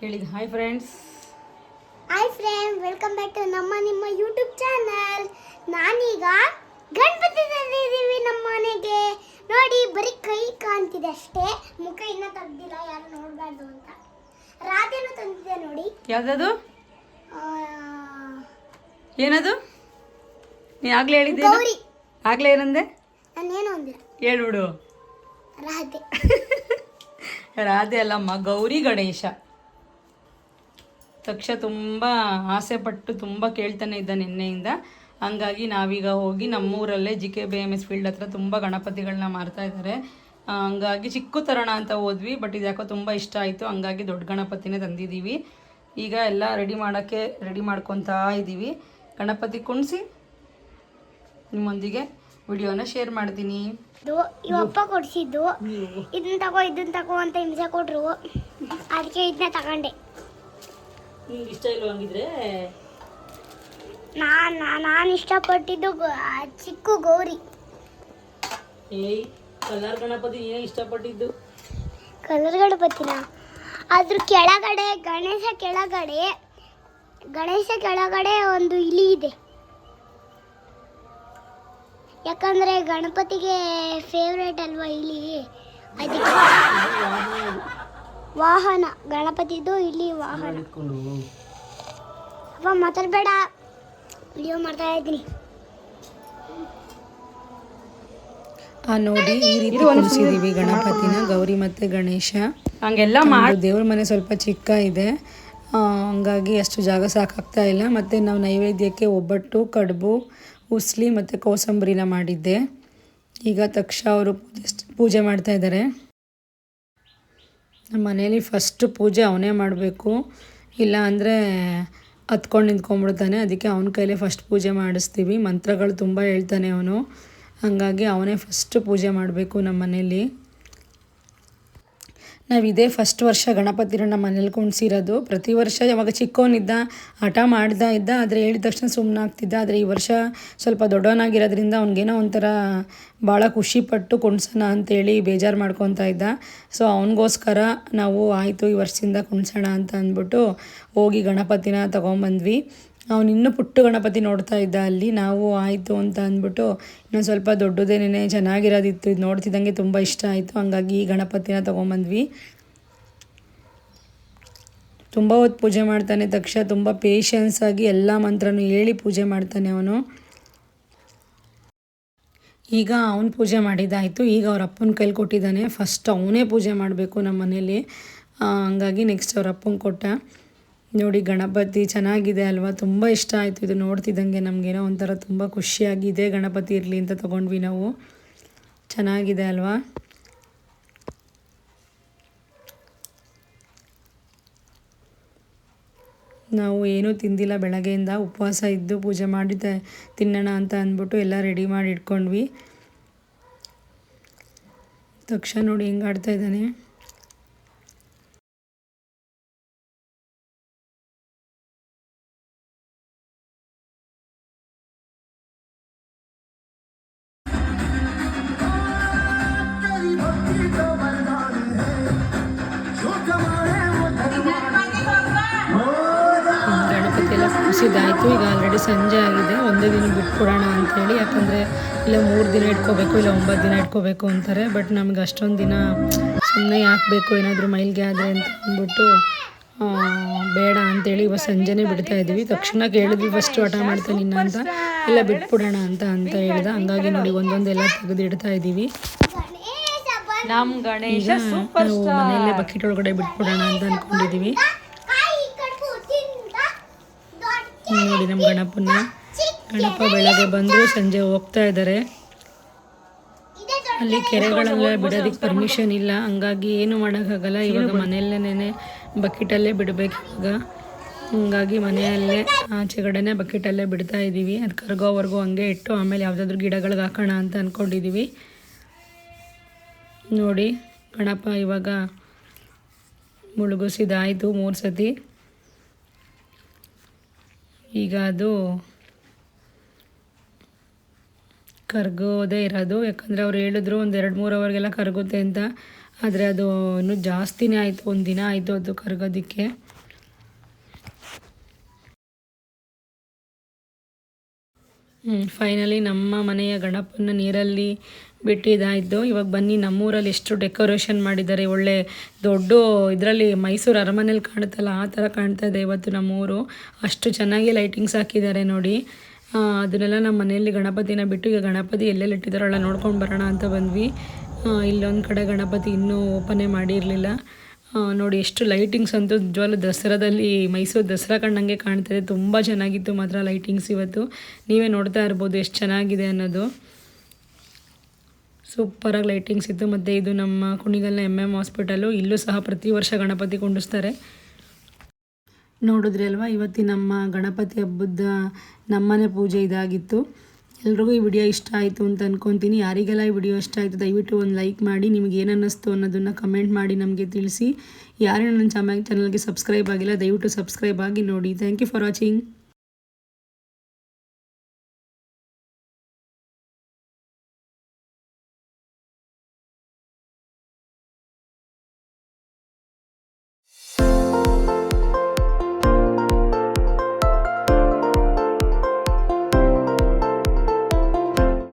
Hi friends hi friend welcome back to ನಮ್ಮ ನಿಮ್ಮ YouTube channel ನಾನೀಗ ಗಣಪತಿ ತಂದಿದ್ದೀವಿ ನಮ್ಮ ಮನೆಗೆ. ನೋಡಿ ಬರೀ ಕೈ ಕಾಣ್ತಿದೆ ಅಷ್ಟೇ. ಮುಖ ಇನ್ನೂ ತೆಗ್ದಿಲ್ಲ ಯಾರು ನೋಡಬಾರ್ದು ಅಂತ. ರಾಧೆನೂ ತಂದಿದೆ ನೋಡಿ. ಯಾವುದದು? ಏನದು? ನೀ ಆಗ್ಲೇ ಹೇಳಿದ್ದೆ ಗೌರಿ. ಆಗ್ಲೇ ಏನಂದೆ? ನಾನೇನು ಅಂದೆ? ಹೇಳ್ಬಿಡು. ರಾಧೆ. ರಾಧೆ ಅಲ್ಲಮ್ಮ ಗೌರಿ ಗಣೇಶ. ತಕ್ಷ ತುಂಬ ಆಸೆ ಪಟ್ಟು ತುಂಬ ಕೇಳ್ತಾನೆ ಇದ್ದ ನಿನ್ನೆಯಿಂದ. ಹಂಗಾಗಿ ನಾವೀಗ ಹೋಗಿ ನಮ್ಮೂರಲ್ಲೇ G K B M S field ಹತ್ರ ತುಂಬ ಗಣಪತಿಗಳನ್ನ ಮಾರ್ತಾ ಇದ್ದಾರೆ. ಹಂಗಾಗಿ ಚಿಕ್ಕ ತರೋಣ ಅಂತ ಹೋದ್ವಿ ಬಟ್ ಇದು ಯಾಕೋ ತುಂಬ ಇಷ್ಟ ಆಯಿತು. ಹಂಗಾಗಿ ದೊಡ್ಡ ಗಣಪತಿನೇ ತಂದಿದ್ದೀವಿ. ಈಗ ಎಲ್ಲ ರೆಡಿ ಮಾಡೋಕ್ಕೆ ರೆಡಿ ಮಾಡ್ಕೊತಾ ಇದ್ದೀವಿ. ಗಣಪತಿ ಕುಣಿಸಿ ನಿಮ್ಮೊಂದಿಗೆ ವಿಡಿಯೋನ ಶೇರ್ ಮಾಡ್ತೀನಿ. ಇವಪ್ಪ ಕೊಡಿಸಿದ್ದು. ಇದನ್ನ ತಗೋ ಇದನ್ನ ತಗೋ ಅಂತ ಹಿಂಸೆ ಕೊಟ್ರು. ಅದಕ್ಕೆ ಇದನ್ನ ತಗೊಂಡೆ. ಇಷ್ಟ ಇಲ್ಲ ಹಂಗಿದ್ರೆ? ನಾನು ನಾನು ಇಷ್ಟಪಟ್ಟಿದ್ದು ಚಿಕ್ಕ ಗೌರಿ. ಏಯ್ ಕಲರ್ ಗಣಪತಿ ಏನೇ ಇಷ್ಟಪಟ್ಟಿದ್ದು? ಕಲರ್ ಗಣಪತಿನ? ಅದ್ರ ಕೆಳಗಡೆ ಗಣೇಶ ಕೆಳಗಡೆ ಗಣೇಶ ಕೆಳಗಡೆ ಒಂದು ಇಲಿ ಇದೆ. ಯಾಕಂದ್ರೆ ಗಣಪತಿಗೆ ಫೇವ್ರೇಟ್ ಅಲ್ವಾ ಇಲಿ? ಅದಕ್ಕೆ ವಾಹನ ಗಣಪತಿದು ಇಲ್ಲಿ ವಾಹನ. ಅಪ್ಪ ಮಾತಾಡ್ಬೇಡ. ವಿಡಿಯೋ ಮಾಡ್ತಾ ಇದ್ದೀನಿ. ಆ ನೋಡಿ ಈ ರೀತಿ ಕೂರಿಸಿದೀವಿ ಗಣಪತಿನ ಗೌರಿ ಮತ್ತೆ ಗಣೇಶ. ಹಂಗೆಲ್ಲ ಮಾಡಿ ದೇವ್ರ ಮನೆ ಸ್ವಲ್ಪ ಚಿಕ್ಕ ಇದೆ. ಆ, ಹಂಗಾಗಿ ಅಷ್ಟು ಜಾಗ ಸಾಕಾಗ್ತಾ ಇಲ್ಲ. ಮತ್ತು ನಾವು ನೈವೇದ್ಯಕ್ಕೆ ಒಬ್ಬಟ್ಟು ಕಡುಬು ಉಸ್ಲಿ ಮತ್ತು ಕೋಸಂಬರಿನ ಮಾಡಿದ್ದೆ. ಈಗ ತಕ್ಷ ಅವರು ಪೂಜೆ ಪೂಜೆ ಮಾಡ್ತಾ ಇದ್ದಾರೆ. ನಮ್ಮ ಮನೇಲಿ ಫಸ್ಟ್ ಪೂಜೆ ಅವನೇ ಮಾಡಬೇಕು. ಇಲ್ಲ ಅಂದರೆ ಹತ್ಕೊಂಡು ನಿಂತ್ಕೊಂಡ್ಬಿಡ್ತಾನೆ. ಅದಕ್ಕೆ ಅವನ ಕೈಲೇ ಫಸ್ಟ್ ಪೂಜೆ ಮಾಡಿಸ್ತೀವಿ. ಮಂತ್ರಗಳು ತುಂಬ ಹೇಳ್ತಾನೆ ಅವನು. ಹಾಗಾಗಿ ಅವನೇ ಫಸ್ಟ್ ಪೂಜೆ ಮಾಡಬೇಕು ನಮ್ಮ ಮನೇಲಿ ನಾವು ಇದೇ ಫಸ್ಟ್ ವರ್ಷ ಗಣಪತಿನ ನಮ್ಮ ಮನೇಲಿ ಕುಣಿಸಿರೋದು. ಪ್ರತಿ ವರ್ಷ ಯಾವಾಗ ಚಿಕ್ಕವನಿದ್ದ ಹಠ ಮಾಡ್ತಾ ಇದ್ದ, ಆದರೆ ಹೇಳಿದ ತಕ್ಷಣ ಸುಮ್ಮನಾಗ್ತಿದ್ದ ಆದರೆ ಈ ವರ್ಷ ಸ್ವಲ್ಪ ದೊಡ್ಡವನಾಗಿರೋದ್ರಿಂದ ಅವ್ನಿಗೇನೋ ಒಂಥರ ಭಾಳ ಖುಷಿಪಟ್ಟು ಕುಣ್ಸೋಣ ಅಂತೇಳಿ ಬೇಜಾರು ಮಾಡ್ಕೊತಾ ಇದ್ದ. ಸೊ ಅವನಿಗೋಸ್ಕರ ನಾವು ಆಯಿತು ಈ ವರ್ಷದಿಂದ ಕುಣ್ಸೋಣ ಅಂತ ಅಂದ್ಬಿಟ್ಟು ಹೋಗಿ ಗಣಪತಿನ ತೊಗೊಂಬಂದ್ವಿ. ಅವನು ಇನ್ನೂ ಪುಟ್ಟ ಗಣಪತಿ ನೋಡ್ತಾ ಇದ್ದ, ಅಲ್ಲಿ ನಾವು ಆಯಿತು ಅಂತ ಅಂದ್ಬಿಟ್ಟು ಇನ್ನೊಂದು ಸ್ವಲ್ಪ ದೊಡ್ಡದೇನೇ ಚೆನ್ನಾಗಿರೋದಿತ್ತು, ಇದು ನೋಡ್ತಿದ್ದಂಗೆ ತುಂಬ ಇಷ್ಟ ಆಯಿತು. ಹಂಗಾಗಿ ಈ ಗಣಪತಿನ ತೊಗೊಂಬಂದ್ವಿ. ತುಂಬ ಹೊತ್ತು ಪೂಜೆ ಮಾಡ್ತಾನೆ ತಕ್ಷ ತುಂಬ ಪೇಷನ್ಸ್ ಆಗಿ ಎಲ್ಲ ಮಂತ್ರನೂ ಹೇಳಿ ಪೂಜೆ ಮಾಡ್ತಾನೆ ಅವನು. ಈಗ ಅವನು ಪೂಜೆ ಮಾಡಿದ್ದಾಯಿತು ಈಗ ಅವ್ರ ಅಪ್ಪನ ಕೈಲಿ ಕೊಟ್ಟಿದ್ದಾನೆ. ಫಸ್ಟ್ ಅವನೇ ಪೂಜೆ ಮಾಡಬೇಕು ನಮ್ಮ ಮನೇಲಿ ಹಂಗಾಗಿ ನೆಕ್ಸ್ಟ್ ಅವ್ರ ಅಪ್ಪನ ಕೊಟ್ಟ. ನೋಡಿ ಗಣಪತಿ ಚೆನ್ನಾಗಿದೆ ಅಲ್ವಾ? ತುಂಬ ಇಷ್ಟ ಆಯಿತು ಇದು ನೋಡ್ತಿದ್ದಂಗೆ. ನಮಗೇನೋ ಒಂಥರ ತುಂಬ ಖುಷಿಯಾಗಿದೆ ಗಣಪತಿ ಇರಲಿ ಅಂತ ತೊಗೊಂಡ್ವಿ ನಾವು. ಚೆನ್ನಾಗಿದೆ ಅಲ್ವಾ? ನಾವು ಏನೂ ತಿಂದಿಲ್ಲ. ಬೆಳಗ್ಗೆಯಿಂದ ಉಪವಾಸ ಇದ್ದು ಪೂಜೆ ಮಾಡಿ ತ- ತಿನ್ನೋಣ ಅಂತ ಅಂದ್ಬಿಟ್ಟು ಎಲ್ಲ ರೆಡಿ ಮಾಡಿ ಇಟ್ಕೊಂಡ್ವಿ. ತಕ್ಷಣ ನೋಡಿ ಹೆಂಗಾಡ್ತಾ ಇದ್ದಾನೆ. ಕೂಸಿದ್ದಾಯಿತು ಈಗ ಆಲ್ರೆಡಿ ಸಂಜೆ ಆಗಿದೆ. ಒಂದೇ ದಿನ ಬಿಟ್ಕೊಡೋಣ ಅಂಥೇಳಿ ಯಾಕಂದರೆ ಇಲ್ಲ ಮೂರು ದಿನ ಇಟ್ಕೋಬೇಕು ಇಲ್ಲ ಒಂಬತ್ತು ದಿನ ಇಟ್ಕೋಬೇಕು ಅಂತಾರೆ. ಬಟ್ ನಮ್ಗೆ ಅಷ್ಟೊಂದು ದಿನ ಸುಮ್ಮನೆ ಹಾಕಬೇಕು ಏನಾದರೂ ಮೈಲ್ಗೆ ಆದರೆ ಅಂತ ಅಂದ್ಬಿಟ್ಟು ಬೇಡ ಅಂತೇಳಿ ಇವಾಗ ಸಂಜೆನೇ ಬಿಡ್ತಾ ಇದ್ದೀವಿ. ತಕ್ಷಣ ಕೇಳಿದ್ವಿ ಫಸ್ಟ್ ಹಠ ಮಾಡ್ತಾನೆ ನಿನ್ನ ಅಂತ. ಎಲ್ಲ ಬಿಟ್ಬಿಡೋಣ ಅಂತ ಅಂತ ಹೇಳಿದ. ಹಂಗಾಗಿ ನೋಡಿ ಒಂದೊಂದೆಲ್ಲ ತೆಗೆದು ಇಡ್ತಾ ಇದ್ದೀವಿ. ಈಗ ಸೂಪರ್ ನಾವು ಮನೆಯಲ್ಲೇ ಬಕೆಟ್ ಒಳಗಡೆ ಬಿಟ್ಬಿಡೋಣ ಅಂತ ಅಂದ್ಕೊಂಡಿದ್ದೀವಿ ಕಾಯಿ ಕಡುಬು ತಿಂದ ದೊಡ್ಡ ನೋಡಿ ನಮ್ಮ ಗಣಪನ ಗಣಪ ಬೆಳಗ್ಗೆ ಬಂದರು ಸಂಜೆ ಹೋಗ್ತಾ ಇದ್ದಾರೆ. ಅಲ್ಲಿ ಕೆರೆಗಳೆಲ್ಲ ಬಿಡೋದಕ್ಕೆ ಪರ್ಮಿಷನ್ ಇಲ್ಲ. ಹಂಗಾಗಿ ಏನು ಮಾಡೋಕ್ಕಾಗಲ್ಲ. ಇವಾಗ ಮನೆಯಲ್ಲೇನೆ ಬಕೆಟಲ್ಲೇ ಬಿಡಬೇಕು ಇವಾಗ ಹಂಗಾಗಿ ಮನೆಯಲ್ಲೇ ಆಚೆಗಡೆನೇ ಬಕೆಟಲ್ಲೇ ಬಿಡ್ತಾ ಇದ್ದೀವಿ. ಅದು ಕರ್ಗೋವರೆಗೂ ಹಂಗೆ ಇಟ್ಟು ಆಮೇಲೆ ಯಾವುದಾದ್ರೂ ಗಿಡಗಳಿಗೆ ಹಾಕೋಣ ಅಂತ ಅಂದ್ಕೊಂಡಿದ್ದೀವಿ ನೋಡಿ ಗಣಪ ಇವಾಗ ಮುಳುಗಿಸಿದಾಯಿತು ಮೂರು ಸತಿ. ಈಗ ಅದು ಕರ್ಗೋದೇ ಇರೋದು. ಯಾಕಂದರೆ ಅವ್ರು ಹೇಳಿದ್ರು ಒಂದು ಎರಡು ಮೂರು ಅವರ್ಗೆಲ್ಲ ಕರಗುತ್ತೆ ಅಂತ. ಆದರೆ ಅದು ಇನ್ನೂ ಜಾಸ್ತಿನೇ ಆಯಿತು, ಒಂದು ದಿನ ಆಯಿತು ಅದು ಕರಗೋದಕ್ಕೆ. ಫೈನಲಿ ನಮ್ಮ ಮನೆಯ ಗಣಪನ ನೀರಲ್ಲಿ ಬಿಟ್ಟಿದ್ದಾಯಿತು. ಇವಾಗ ಬನ್ನಿ, ನಮ್ಮೂರಲ್ಲಿ ಎಷ್ಟು ಡೆಕೋರೇಷನ್ ಮಾಡಿದ್ದಾರೆ. ಒಳ್ಳೆ ದೊಡ್ಡ ಇದರಲ್ಲಿ ಮೈಸೂರು ಅರಮನೆಯಲ್ಲಿ ಕಾಣುತ್ತಲ್ಲ, ಆ ಥರ ಕಾಣ್ತಾ ಇದೆ ಇವತ್ತು ನಮ್ಮೂರು. ಅಷ್ಟು ಚೆನ್ನಾಗಿ ಲೈಟಿಂಗ್ಸ್ ಹಾಕಿದ್ದಾರೆ ನೋಡಿ. ಅದನ್ನೆಲ್ಲ ನಮ್ಮ ಮನೆಯಲ್ಲಿ ಗಣಪತಿನ ಬಿಟ್ಟು ಈಗ ಗಣಪತಿ ಎಲ್ಲೆಲ್ಲಿ ಇಟ್ಟಿದ್ದಾರಲ್ಲ ನೋಡ್ಕೊಂಡು ಬರೋಣ ಅಂತ ಬಂದ್ವಿ. ಇಲ್ಲೊಂದು ಕಡೆ ಗಣಪತಿ ಇನ್ನೂ ಓಪನೇ ಮಾಡಿರಲಿಲ್ಲ. ನೋಡಿ ಎಷ್ಟು ಲೈಟಿಂಗ್ಸ್ ಅಂತೂ ನಿಜವಾಗ್ಲೂ ದಸರಾದಲ್ಲಿ ಮೈಸೂರು ದಸರಾ ಕಂಡಂಗೆ ಕಾಣ್ತಿದೆ ತುಂಬ ಚೆನ್ನಾಗಿತ್ತು ಮಾತ್ರ ಲೈಟಿಂಗ್ಸ್ ಇವತ್ತು. ನೀವೇ ನೋಡ್ತಾ ಇರ್ಬೋದು ಎಷ್ಟು ಚೆನ್ನಾಗಿದೆ ಅನ್ನೋದು. ಸೂಪರಾಗಿ ಲೈಟಿಂಗ್ಸ್ ಇತ್ತು. ಮತ್ತು ಇದು ನಮ್ಮ ಕುಣಿಗಲ್ನ ಎಂ ಎಂ ಹಾಸ್ಪಿಟಲು ಇಲ್ಲೂ ಸಹ ಪ್ರತಿ ವರ್ಷ ಗಣಪತಿ ಕುಂಡಿಸ್ತಾರೆ. ನೋಡಿದ್ರಿ ಅಲ್ವಾ? ಇವತ್ತಿನ ನಮ್ಮ ಗಣಪತಿ ಹಬ್ಬದ ನಮ್ಮನೆ ಪೂಜೆ ಇದಾಗಿತ್ತು. ಎಲ್ರಿಗೂ ಈ ವಿಡಿಯೋ ಇಷ್ಟ ಆಯಿತು ಅಂತ ಅನ್ಕೊತೀನಿ. ಯಾರಿಗೆಲ್ಲ ಈ ವಿಡಿಯೋ ಇಷ್ಟ ಆಯಿತು ದಯವಿಟ್ಟು ಒಂದು ಲೈಕ್ ಮಾಡಿ, ನಿಮ್ಗೆ ಏನು ಅನ್ನಿಸ್ತು ಅನ್ನೋದನ್ನು ಕಮೆಂಟ್ ಮಾಡಿ ನಮಗೆ ತಿಳಿಸಿ. ಯಾರೇ ನನ್ನ ಚಾನಲ್ ಚಾನಲ್ಗೆ ಸಬ್ಸ್ಕ್ರೈಬ್ ಆಗಿಲ್ಲ, ದಯವಿಟ್ಟು ಸಬ್ಸ್ಕ್ರೈಬ್ ಆಗಿ ನೋಡಿ. Thank you for watching.